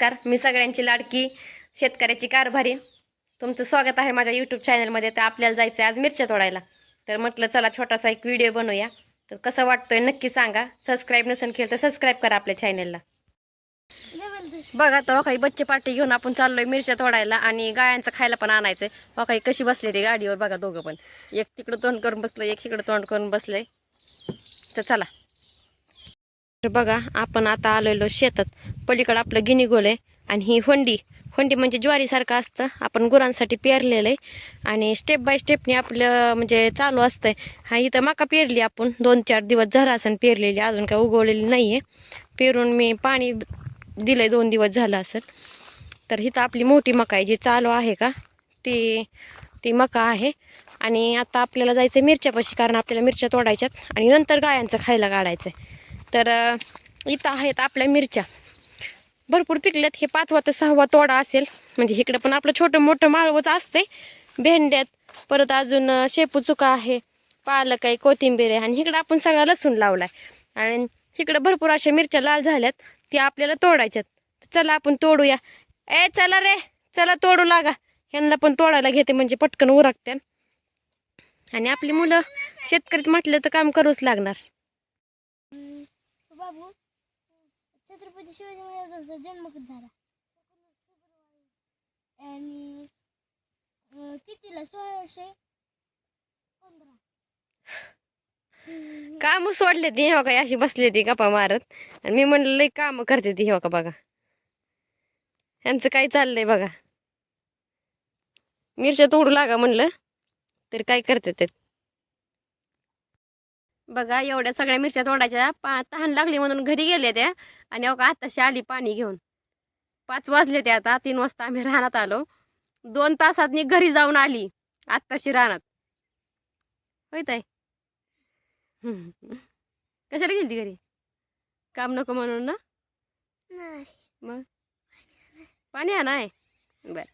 नमस्कार मी सगळ्यांची लाडकी शेतकऱ्याची कारभारी. तुमचं स्वागत आहे माझ्या यूट्यूब चॅनलमध्ये तर आपल्याला जायचं आहे आज मिरच्या तोडायला. तर म्हटलं चला छोटासा एक व्हिडिओ बनवूया. तर कसं वाटतोय नक्की सांगा. सबस्क्राईब नसेल केलं तर सबस्क्राईब करा आपल्या चॅनलला बघा तर हो काही बच्चे पार्टी घेऊन आपण चाललोय मिरच्या तोडायला आणि गायांचं खायला पण आणायचं आहे हो काही कशी बसले ते गाडीवर बघा दोघं पण. एक तिकडं तोंड करून बसलं एक इकडं तोंड करून बसलंय. तर चला. तर बघा आपण आता आलेलो शेतात. पलीकडं आपलं गिनीगोल आहे आणि ही होंडी. होंडी म्हणजे ज्वारीसारखं असतं. आपण गुरांसाठी पेरलेलं आहे आणि स्टेप बाय स्टेपने आपलं म्हणजे चालू असतंय. हा इथं मका पेरली आपण. दोन चार दिवस झाला असं पेरलेली. अजून काय उगवलेली नाही आहे पेरून मी पाणी दिलं आहे दोन दिवस झालं असेल तर इथं आपली मोठी मका आहे जी चालू आहे का? ती ती मका आहे. आणि आता आपल्याला जायचं आहे मिरच्यापाशी कारण आपल्याला मिरच्या तोडायच्यात. आणि नंतर गायांचं खायला काढायचं आहे तर इथं आहेत आपल्या मिरच्या. भरपूर पिकल्यात. हे पाचवा ते सहावा तोडा असेल. म्हणजे इकडं पण आपलं छोटं मोठं माळवच असते भेंड्यात परत अजून शेपू चुका आहे पालक आहे कोथिंबीर आहे आणि इकडं आपण सगळा लसूण लावलाय. आणि इकडं भरपूर अशा मिरच्या लाल झाल्यात. त्या आपल्याला तोडायच्यात. चला आपण तोडूया. ए चला रे. चला तोडू लागा. ह्यांना पण तोडायला घेते म्हणजे पटकन उरकत्यान. आणि आपली मुलं शेतकरीत म्हटलं तर काम करूच लागणार. बाबू. छत्रपती शिवाजी महाराजांचा जन्म कधी झाला? आणि कितीला? सोळाशे पंधरा. काम सोडले ती हो काय अशी बसली ती गप्पा मारत. आणि मी म्हणलं लई काम करते ती हो का बघा. यांचं काय चाललंय बघा. मिरच्या तोडू लागा म्हणलं तर काय करते ते. बघा एवढ्या सगळ्या मिरच्या तोडायच्या. पा तहान लागली म्हणून घरी गेले त्या. आणि अहो का आताशी आली पाणी घेऊन. पाच वाजले ते आता. तीन वाजता आम्ही रानात आलो. दोन तासात मी घरी जाऊन आली. आत्ताशी होय ताई? हम्म. कशाला गेली घरी? काम नको म्हणून ना? मग? पाणी आणा आहे बर.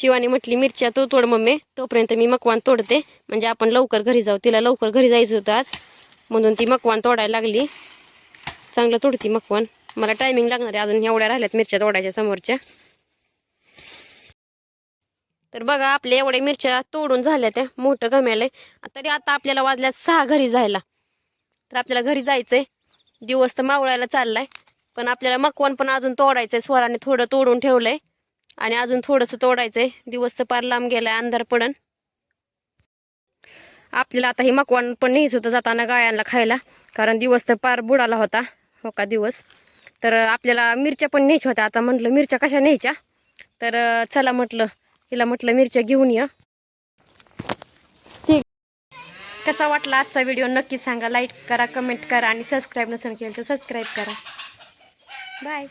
शिवानी म्हटली मिरच्या तो तोड मम्मी तोपर्यंत मी मकवान तोडते. म्हणजे आपण लवकर घरी जाऊ. तिला लवकर घरी जायचं होतं आज. म्हणून ती मकवान तोडायला लागली. चांगलं तोडती मकवान. मला टायमिंग लागणार आहे अजून. एवढ्या राहिल्यात मिरच्या तोडायच्या समोरच्या. तर बघा आपल्या एवढ्या मिरच्या तोडून झाल्या त्या. मोठं गम्याला तरी आता आपल्याला वाजल्या सहा घरी जायला. तर आपल्याला घरी जायचंय. दिवस तर मावळायला चाललाय. पण आपल्याला मकवान पण अजून तोडायचंय. स्वराने थोडं तोडून ठेवलंय. आणि अजून थोडंसं तोडायचंय. दिवस तर पार लांब गेलाय अंधार पडन. आपल्याला आता हे मकवान पण न्यायचं होतं जाताना गायांना खायला. कारण दिवस तर पार बुडाला होता हो का दिवस? तर आपल्याला मिरच्या पण न्यायच्या होत्या. आता म्हटलं मिरच्या कशा न्यायच्या? तर चला म्हटलं हिला म्हटलं मिरच्या घेऊन ये. ठीक. कसा वाटला आजचा व्हिडिओ? नक्की सांगा. लाईक करा कमेंट करा आणि सबस्क्राईब नसेल केलं तर सबस्क्राईब करा. बाय.